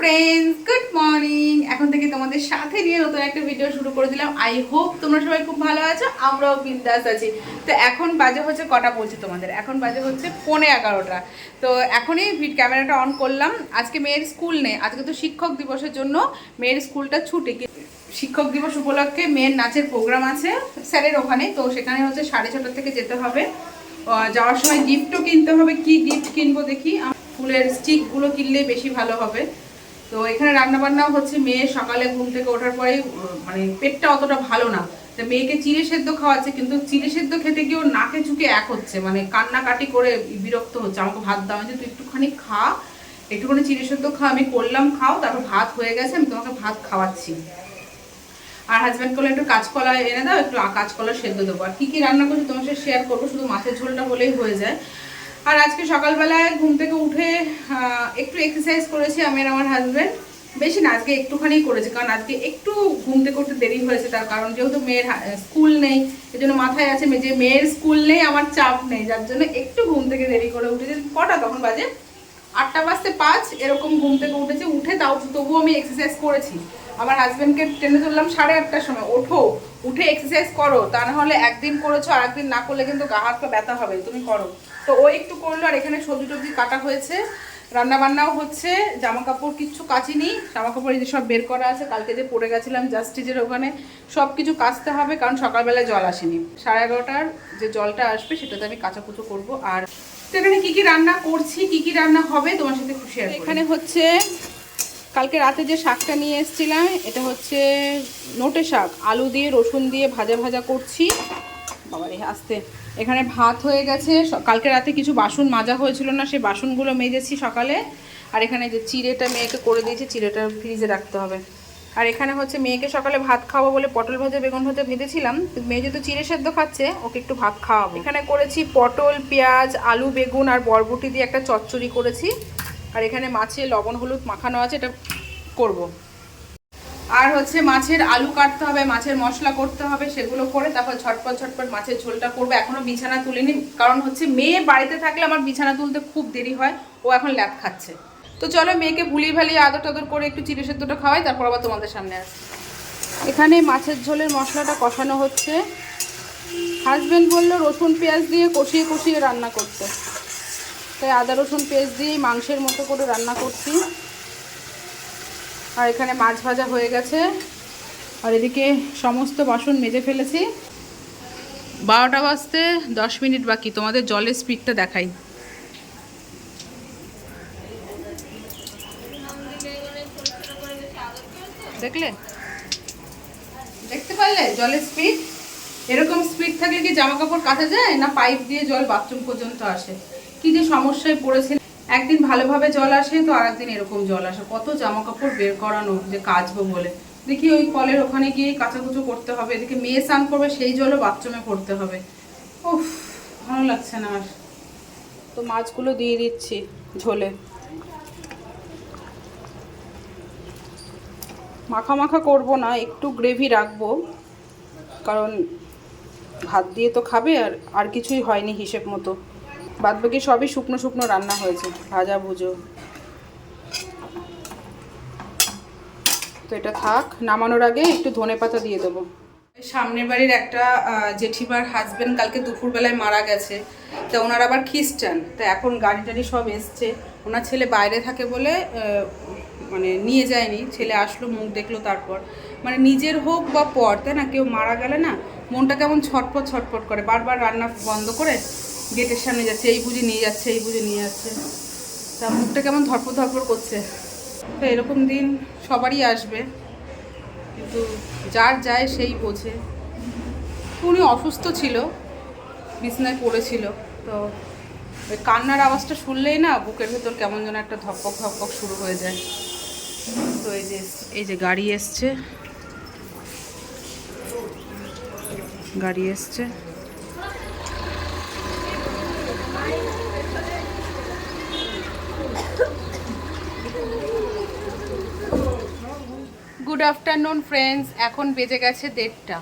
Friends good morning এখন থেকে তোমাদের সাথে নিয়ে নতুন একটা ভিডিও শুরু করে দিলাম আই হোপ তোমরা সবাই খুব ভালো আছো, আমরাও বিন্দাস আছি। তো এখন বাজে হচ্ছে কটা বলছি তোমাদের? এখন বাজে হচ্ছে পৌনে এগারোটা। তো এখনই ক্যামেরাটা অন করলাম। আজকে মেয়ের স্কুল নেই। আজকে তো শিক্ষক দিবসের জন্য মেয়ের স্কুলটা ছুটি। শিক্ষক দিবস উপলক্ষে মেয়ের নাচের প্রোগ্রাম আছে স্যারের ওখানে। তো সেখানে হচ্ছে সাড়ে ছটা থেকে যেতে হবে। যাওয়ার সময় গিফটও কিনতে হবে। কি গিফট কিনবো দেখি। ফুলের স্টিকগুলো কিনলে বেশি ভালো হবে। তো এখানে রান্না বান্নাও হচ্ছে, মেয়ে সকালে ঘুম থেকে ওঠার পরে মানে পেটটা অতটা ভালো না। তো মেয়েকে চিড়ে সেদ্ধ খাওয়াচ্ছে, কিন্তু চিড়ে সেদ্ধ খেতে গিয়ে ওর নাকে চুকে এক হচ্ছে মানে কান্নাকাটি করে বিরক্ত হচ্ছে। আমাকে ভাত দাও যে তুই একটুখানি খা, একটুখানি চিড়ে সেদ্ধ খা, আমি করলাম, খাও, তারপর ভাত হয়ে গেছে, আমি তোমাকে ভাত খাওয়াচ্ছি। আর হাজব্যান্ড করলে একটু কাঁচকলা এনে দাও, একটু কাঁচকলা সেদ্ধ দেবো। আর কী কী রান্না করছি তোমার সাথে শেয়ার করব, শুধু মাছের ঝোলটা হলেই হয়ে যায়। আর আজকে সকালবেলায় ঘুম থেকে উঠে একটু এক্সারসাইজ করেছি আমি আর আমার হাজব্যান্ড বেশি না, আজকে একটুখানি করেছি, কারণ আজকে একটু ঘুম থেকে উঠতে দেরি হয়েছে, তার কারণ যেহেতু মেয়ের স্কুল নেই এই জন্য মাথায় আছে যে মেয়ের স্কুল নেই, আমার চাপ নেই, যার জন্য একটু ঘুম থেকে দেরি করে উঠেছে। কটা? তখন বাজে আটটা বাজতে পাঁচ, এরকম ঘুম থেকে উঠেছে, উঠে তাও তবুও আমি এক্সারসাইজ করেছি। আমার হাজব্যান্ডকে টেনে তুললাম সাড়ে আটটার সময়, ওঠো, উঠে এক্সারসাইজ করো, তা না হলে একদিন করেছ আর একদিন না করলে কিন্তু গা, হাত পা ব্যথা হবে, তুমি করো। তো ও একটু করল, আর এখানে সবজি টবজি কাটা হয়েছে, রান্না বান্নাও হচ্ছে জামা কাপড় কিচ্ছু কাচিনি জামা কাপড় যে সব বের করা আছে, কালকে যে পরে গেছিলাম জাস্টিজের ওখানে সব কিছু কাচতে হবে, কারণ সকালবেলায় জল আসেনি। সাড়ে এগারোটার যে জলটা আসবে, সেটাতে আমি কাচাকুচো করব, আর এখানে কি কি রান্না করছি, কি কি রান্না হবে, তোমার সাথে খুশি এখানে হচ্ছে, কালকে রাতে যে শাকটা নিয়ে এসেছিলাম, এটা হচ্ছে নোটে শাক, আলু দিয়ে, রসুন দিয়ে ভাজা ভাজা করছি। বাবারে আসতে। এখানে ভাত হয়ে গেছে কালকে রাতে কিছু বাসন মাজা হয়েছিল না, সেই বাসনগুলো মেজেছি সকালে। আর এখানে যে চিড়েটা মেয়েকে করে দিয়েছি, চিড়েটা ফ্রিজে রাখতে হবে। আর এখানে হচ্ছে মেয়েকে সকালে ভাত খাওয়াবো বলে পটল ভাজা, বেগুন ভাজা ভেজেছিলাম। মেয়ে যেহেতু চিড়ে সেদ্ধ খাচ্ছে, ওকে একটু ভাত খাওয়াবো। এখানে করেছি পটল, পেঁয়াজ, আলু, বেগুন আর বরবটি দিয়ে একটা চচ্চড়ি করেছি। আর এখানে মাছে লবণ, হলুদ মাখানো আছে, এটা করব। আর হচ্ছে মাছের আলু কাটতে হবে, মাছের মশলা করতে হবে, সেগুলো করে তারপর ঝটপট ঝটপট মাছের ঝোলটা করব। এখনও বিছানা তুলিনি, কারণ হচ্ছে মেয়ে বাড়িতে থাকলে আমার বিছানা তুলতে খুব দেরি হয়, ও এখন ল্যাপ খাচ্ছে। তো চলো মেয়েকে ভুলিয়ে ভালিয়ে আদর টাদর করে একটু চিড়ে সেদ্ধটা খাওয়াই, তারপর আবার তোমাদের সামনে আসি এখানে মাছের ঝোলের মশলাটা কষানো হচ্ছে। হাজব্যান্ড বলল রসুন পেঁয়াজ দিয়ে কষিয়ে কষিয়ে রান্না করতে। তাই আদা, রসুন, পেঁয়াজ দিয়েই মাংসের মতো করে রান্না করছি। আর এখানে মাছ ভাজা হয়ে গেছে। আর এদিকে সমস্ত বাসন মেজে ফেলেছি। বারোটা বাজতে দশ মিনিট বাকি, তোমাদের জলের স্পিডটা দেখাই। দেখলে? দেখতে পারলে? জলের স্পিড এরকম স্পিড থাকলে কি জামা কাপড় কাচা যায় না পাইপ দিয়ে জল বাথরুম পর্যন্ত আসে? কি যে সমস্যায় পড়েছে। একদিন ভালোভাবে জল আসে তো আরেকদিন এরকম জল আসে। কত জামা কাপড় বের করানো যে কাচবো বলে। দেখি ওই কলের ওখানে গিয়ে কাচাকুচো করতে হবে। এদিকে মেয়ে স্নান করবে, সেই জলও বাথরুমে করতে হবে। উফ, ভালো লাগছে না আর। তো মাছগুলো দিয়ে দিচ্ছি ঝোলে। মাখা মাখা করব না, একটু গ্রেভি রাখব। কারণ ভাত দিয়ে তো খাবে আর আর কিছুই হয়নি হিসেব মতো। বাদবাকি সবই শুকনো শুকনো রান্না হয়েছে, ভাজা ভুজো। তো এটা থাক, নামানোর আগে একটু ধনে পাতা দিয়ে দেবো। সামনের বাড়ির একটা জেঠিমার হাজবেন্ড কালকে দুপুরবেলায় মারা গেছে। তা ওনার আবার খ্রিস্টান, তা এখন গাড়ি টাড়ি সব এসছে। ওনার ছেলে বাইরে থাকে বলে মানে নিয়ে যায়নি। ছেলে আসলো, মুখ দেখল তারপর। মানে নিজের হোক বা পর, তাই না? কেউ মারা গেলে না মনটা কেমন ছটপট ছটপট করে। বারবার রান্না বন্ধ করে গেটের সামনে যাচ্ছে, এই বুঝি নিয়ে যাচ্ছে, এই বুঝি নিয়ে যাচ্ছে। তা মুখটা কেমন ধরপড় ধরপড় করছে। তো এরকম দিন সবারই আসবে। কিন্তু যার যায় সেই বোঝে। উনি অসুস্থ ছিল, বিছনায় পড়েছিল। তো ওই কান্নার আওয়াজটা শুনলেই না বুকের ভেতর কেমন যেন একটা ধকপক ধকপক শুরু হয়ে যায়। এই যে এই যে গাড়ি এসছে। গাড়ি এসছে। গুড আফটারনুন ফ্রেন্ডস এখন বেজে গেছে দেড়টা।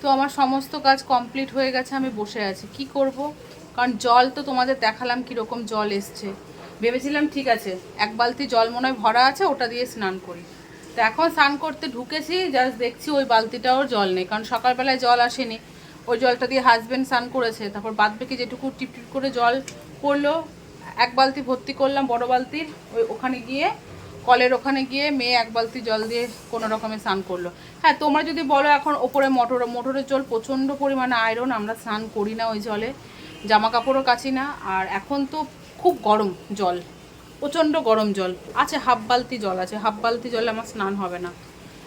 তো আমার সমস্ত কাজ কমপ্লিট হয়ে গেছে, আমি বসে আছি। কি করব? কারণ জল তো তোমাদের দেখালাম কীরকম জল এসছে। ভেবেছিলাম ঠিক আছে, এক বালতি জল মনে হয় ভরা আছে, ওটা দিয়ে স্নান করি। তো এখন স্নান করতে ঢুকেছি জাস্ট দেখছি ওই বালতিটাও জল নেই, কারণ সকালবেলায় জল আসেনি। ওই জলটা দিয়ে হাজবেন্ড স্নান করেছে, তারপর বাদ বাকি যেটুকু টিপ টিপ করে জল পড়ল এক বালতি ভর্তি করলাম বড় বালতির, ওই ওখানে গিয়ে, কলের ওখানে গিয়ে মেয়ে এক বালতি জল দিয়ে কোনো রকমে স্নান করল। হ্যাঁ তোমরা যদি বলো এখন ওপরে মোটর, মোটরের জল প্রচণ্ড পরিমাণে আয়রন আমরা স্নান করি না ওই জলে জামা কাপড়ও কাচি না, আর এখন তো খুব গরম জল, প্রচণ্ড গরম জল। আছে হাফ বালতি জল, আছে হাফ বালতি জলে আমার স্নান হবে না।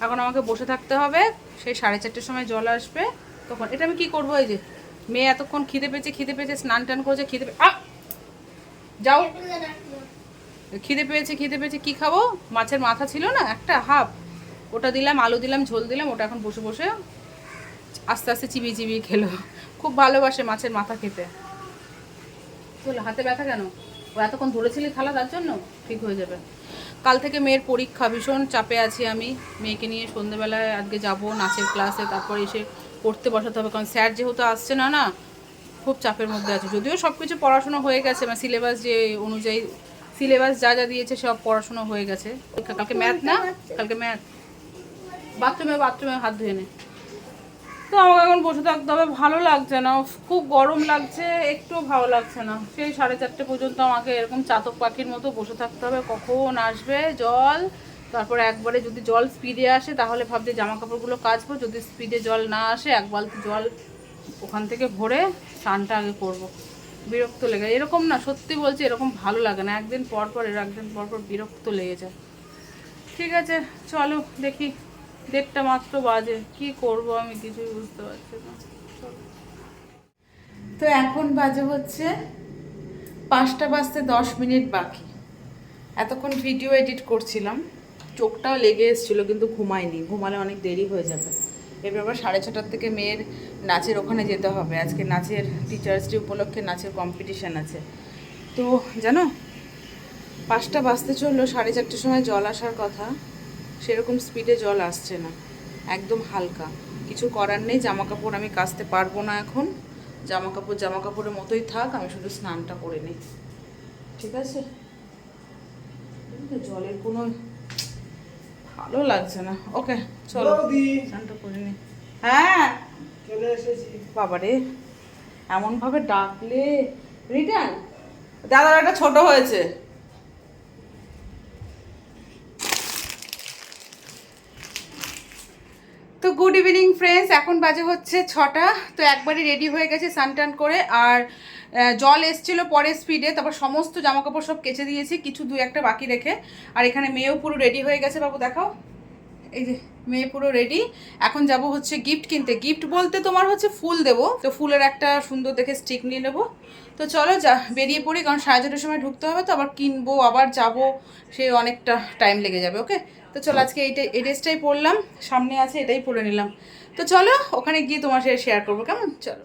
এখন আমাকে বসে থাকতে হবে, সেই সাড়ে চারটের সময় জল আসবে, তখন এটা আমি কি করব এই যে, মেয়ে এতক্ষণ খিদে পেয়েছে খিদে পেয়েছে, স্নান টান করেছে, খিদে পে- আ! যাও। খিদে পেয়েছে খিদে পেয়েছে, কি খাব? মাছের মাথা ছিল না, একটা হাফ। ওটা দিলাম, আলু দিলাম, ঝোল দিলাম, ওটা এখন বসে বসে আস্তে আস্তে চিবিয়ে চিবিয়ে খেলো। খুব ভালোবাসে মাছের মাথা খেতে। চলো হাতে ব্যথা কেন? ও এতক্ষণ ধরেছিলি থালা তার জন্য? ঠিক হয়ে যাবে। কাল থেকে মেয়ের পরীক্ষা ভীষণ চাপে আছি আমি। মেয়েকে নিয়ে সন্ধ্যেবেলায় আজকে যাব নাচের ক্লাসে তারপর এসে পড়তে বসাতে হবে। কারণ স্যার যেহেতু আসছে না না খুব চাপের মধ্যে আছে। যদিও সব কিছু পড়াশোনা হয়ে গেছে মানে সিলেবাস যে অনুযায়ী সিলেবাস যা যা দিয়েছে সব পড়াশোনা হয়ে গেছে। কালকে ম্যাথ না? কালকে ম্যাথ বাথরুমে বাথরুমে হাত ধুয়ে নে। তো আমাকে এখন বসে থাকতে হবে, ভালো লাগছে না। খুব গরম লাগছে একটু ভালো লাগছে না। সেই সাড়ে চারটে পর্যন্ত আমাকে এরকম চাতক পাখির মতো বসে থাকতে হবে। কখন আসবে জল? তারপরে একবারে যদি জল স্পিডে আসে, তাহলে ভাবছি জামা কাপড়গুলো কাচবো। যদি স্পিডে জল না আসে, এক বালতি জল ওখান থেকে ভরে স্নানটা আগে করব। বিরক্ত লেগে। এরকম না, সত্যি বলছি, এরকম ভালো লাগে না। একদিন পর পর, এর একদিন পর পর বিরক্ত লেগে যায়। ঠিক আছে, চলো দেখি। দেড়টা মাত্র বাজে। কি করব আমি কিছুই বুঝতে পারছি না। তো এখন বাজে হচ্ছে পাঁচটা বাজতে দশ মিনিট বাকি। এতক্ষণ ভিডিও এডিট করছিলাম। চোখটাও লেগে এসেছিল, কিন্তু ঘুমাইনি ঘুমালে অনেক দেরি হয়ে যাবে। এবার আবার সাড়ে ছটার থেকে মেয়ের নাচের ওখানে যেতে হবে। আজকে নাচের টিচার্স ডে উপলক্ষে নাচের কম্পিটিশান আছে। তো জানো, পাঁচটা বাজতে চলল, সাড়ে চারটের সময় জল আসার কথা। সেরকম স্পিডে জল আসছে না। একদম হালকা। কিছু করার নেই জামা কাপড় আমি কাচতে পারব না এখন। জামা কাপড় জামা কাপড়ের মতোই থাক আমি শুধু স্নানটা করে নিই। ঠিক আছে? জলের কোনো ভালো লাগছে না। ওকে চলো। স্নানটা করে নিই। হ্যাঁ। চলে এসেছি। বাবারে এমন ভাবে ডাকলে রিটার্ন? দাদার একটা ছোট হয়েছে। তো গুড ইভিনিং ফ্রেন্ডস এখন বাজে হচ্ছে ছটা। তো একবারই রেডি হয়ে গেছে সানটান করে। আর জল এসছিল পরে স্পিডে তারপর সমস্ত জামা কাপড় সব কেচে দিয়েছি। কিছু দু একটা বাকি রেখে। আর এখানে মেয়েও পুরো রেডি হয়ে গেছে, বাবু, দেখাও। এই যে, মেয়ে পুরো রেডি এখন যাব হচ্ছে গিফট কিনতে। গিফট বলতে তোমার হচ্ছে ফুল দেবো। তো ফুলের একটা সুন্দর দেখে স্টিক নিয়ে নেব। তো চলো যা, বেরিয়ে পড়ি। কারণ সাড়ে ছটার সময় ঢুকতে হবে তো। আবার কিনবো, আবার যাব। সে অনেকটা টাইম লেগে যাবে ওকে তো চলো আজকে এইটা, এই ড্রেসটাই পরলাম, সামনে আছে এটাই পরে নিলাম। তো চলো, ওখানে গিয়ে তোমার সাথে শেয়ার করব, কেমন? চলো।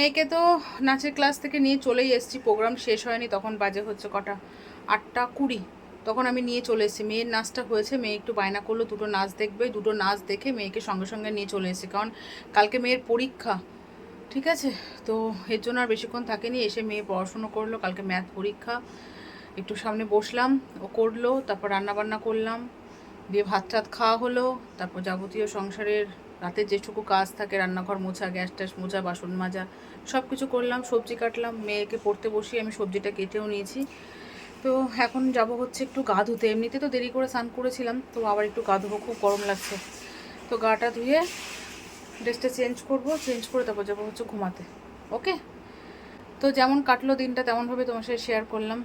মেয়েকে তো নাচের ক্লাস থেকে নিয়ে চলেই এসেছি, প্রোগ্রাম শেষ হয়নি, তখন বাজে হচ্ছে কটা? আটটা কুড়ি। তখন আমি নিয়ে চলে এসেছি, মেয়ের নাচটা হয়েছে, মেয়ে একটু বায়না করল, দুটো নাচ দেখবে, দুটো নাচ দেখে মেয়েকে সঙ্গে সঙ্গে নিয়ে চলে এসেছি, কারণ কালকে মেয়ের পরীক্ষা, ঠিক আছে? তো এর জন্য আর বেশিক্ষণ থাকেনি, এসে মেয়ে পড়াশুনো করল, কালকে ম্যাথ পরীক্ষা, একটু সামনে বসলাম, ও করল, তারপর রান্না বান্না করলাম, দিয়ে ভাত টাত খাওয়া হলো, তারপর যাবতীয় সংসারের রাতে যেটুকু কাজ থাকে, রান্নাঘর মোছা, গ্যাস ট্যাস মোছা, বাসন মাজা সব কিছু করলাম, সবজি কাটলাম, মেয়েকে পড়তে বসিয়ে আমি সবজিটা কেটেও নিয়েছি। তো এখন যাব হচ্ছে একটু গা ধুতে। এমনিতে তো দেরি করে স্নান করেছিলাম, তো আবার একটু গা ধুবো, খুব গরম লাগছে। তো গাটা ধুয়ে ড্রেসটা চেঞ্জ করব, চেঞ্জ করে তারপর যাব হচ্ছে ঘুমাতে। ওকে? তো যেমন কাটলো দিনটা, তেমনভাবে তোমার সাথে শেয়ার করলাম।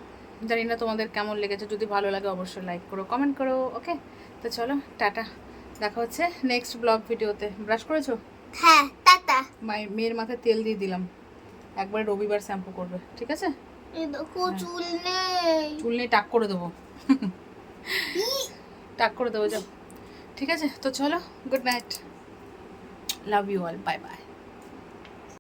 জানি না তোমাদের কেমন লেগেছে, যদি ভালো লাগে অবশ্যই লাইক করো কমেন্ট করো, ওকে? তো চলো, টাটা। দেখা হচ্ছে নেক্সট ব্লগ ভিডিওতে। ব্রাশ করেছ? হ্যাঁ টাটা। মাই মেয়ের মাথায় তেল দিয়ে দিলাম। একবার রবিবার শ্যাম্পু করবে ঠিক আছে? দেখো চুল নেই। চুল নেই টাক করে দেবো। টাক করে দেবো যাও। ঠিক আছে? তো চলো good night love you all bye bye